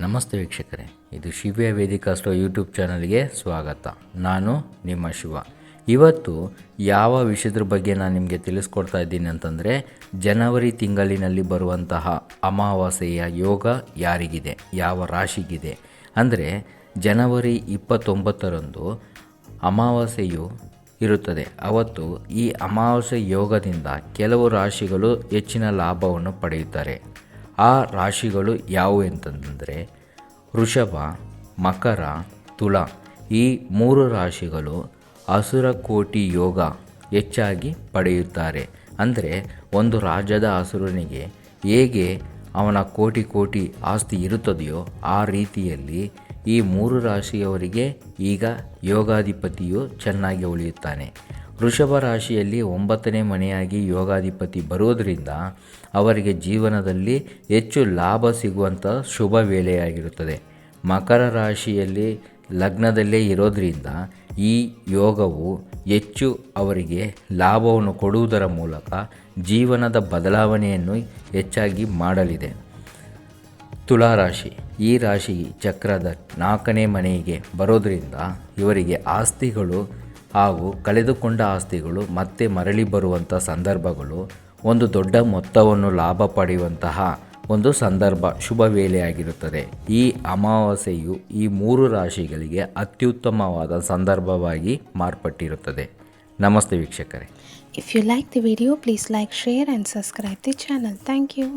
ನಮಸ್ತೆ ವೀಕ್ಷಕರೇ, ಇದು ಶಿವ್ಯ ವೇದಿಕಾಸ್ಟ್ರೋ ಯೂಟ್ಯೂಬ್ ಚಾನಲ್ಗೆ ಸ್ವಾಗತ. ನಾನು ನಿಮ್ಮ ಶಿವ. ಇವತ್ತು ಯಾವ ವಿಷಯದ ಬಗ್ಗೆ ನಾನು ನಿಮಗೆ ತಿಳಿಸ್ಕೊಡ್ತಾ ಇದ್ದೀನಿ ಅಂತಂದರೆ, ಜನವರಿ ತಿಂಗಳಿನಲ್ಲಿ ಬರುವಂತಹ ಅಮಾವಾಸ್ಯೆಯ ಯೋಗ ಯಾರಿಗಿದೆ, ಯಾವ ರಾಶಿಗಿದೆ? ಅಂದರೆ, ಜನವರಿ ಇಪ್ಪತ್ತೊಂಬತ್ತರಂದು ಅಮಾವಾಸ್ಯೆಯು ಇರುತ್ತದೆ. ಅವತ್ತು ಈ ಅಮಾವಾಸ್ಯೆ ಯೋಗದಿಂದ ಕೆಲವು ರಾಶಿಗಳು ಹೆಚ್ಚಿನ ಲಾಭವನ್ನು ಪಡೆಯುತ್ತಾರೆ. ಆ ರಾಶಿಗಳು ಯಾವುವು ಅಂತಂದರೆ ವೃಷಭ, ಮಕರ, ತುಲಾ. ಈ ಮೂರು ರಾಶಿಗಳು ಅಸುರ ಕೋಟಿ ಯೋಗ ಹೆಚ್ಚಾಗಿ ಪಡೆಯುತ್ತಾರೆ. ಅಂದರೆ ಒಂದು ರಾಜ್ಯದ ಅಸುರನಿಗೆ ಹೇಗೆ ಅವನ ಕೋಟಿ ಕೋಟಿ ಆಸ್ತಿ ಇರುತ್ತದೆಯೋ ಆ ರೀತಿಯಲ್ಲಿ ಈ ಮೂರು ರಾಶಿಯವರಿಗೆ ಈಗ ಯೋಗಾಧಿಪತಿಯು ಚೆನ್ನಾಗಿ ಉಳಿಯುತ್ತಾನೆ. ವೃಷಭ ರಾಶಿಯಲ್ಲಿ ಒಂಬತ್ತನೇ ಮನೆಯಾಗಿ ಯೋಗಾಧಿಪತಿ ಬರುವುದರಿಂದ ಅವರಿಗೆ ಜೀವನದಲ್ಲಿ ಹೆಚ್ಚು ಲಾಭ ಸಿಗುವಂಥ ಶುಭ ವೇಳೆಯಾಗಿರುತ್ತದೆ. ಮಕರ ರಾಶಿಯಲ್ಲಿ ಲಗ್ನದಲ್ಲೇ ಇರೋದರಿಂದ ಈ ಯೋಗವು ಹೆಚ್ಚು ಅವರಿಗೆ ಲಾಭವನ್ನು ಕೊಡುವುದರ ಮೂಲಕ ಜೀವನದ ಬದಲಾವಣೆಯನ್ನು ಹೆಚ್ಚಾಗಿ ಮಾಡಲಿದೆ. ತುಲಾರಾಶಿ ಈ ರಾಶಿ ಚಕ್ರದ ನಾಲ್ಕನೇ ಮನೆಗೆ ಬರೋದರಿಂದ ಇವರಿಗೆ ಆಸ್ತಿಗಳು ಹಾಗೂ ಕಳೆದುಕೊಂಡ ಆಸ್ತಿಗಳು ಮತ್ತೆ ಮರಳಿ ಬರುವಂಥ ಸಂದರ್ಭಗಳು, ಒಂದು ದೊಡ್ಡ ಮೊತ್ತವನ್ನು ಲಾಭ ಪಡೆಯುವಂತಹ ಒಂದು ಸಂದರ್ಭ ಶುಭ ವೇಳೆಯಾಗಿರುತ್ತದೆ. ಈ ಅಮಾವಾಸ್ಯೆಯು ಈ ಮೂರು ರಾಶಿಗಳಿಗೆ ಅತ್ಯುತ್ತಮವಾದ ಸಂದರ್ಭವಾಗಿ ಮಾರ್ಪಟ್ಟಿರುತ್ತದೆ. ನಮಸ್ತೆ ವೀಕ್ಷಕರೇ. If you like the video please like share and subscribe the channel thank you.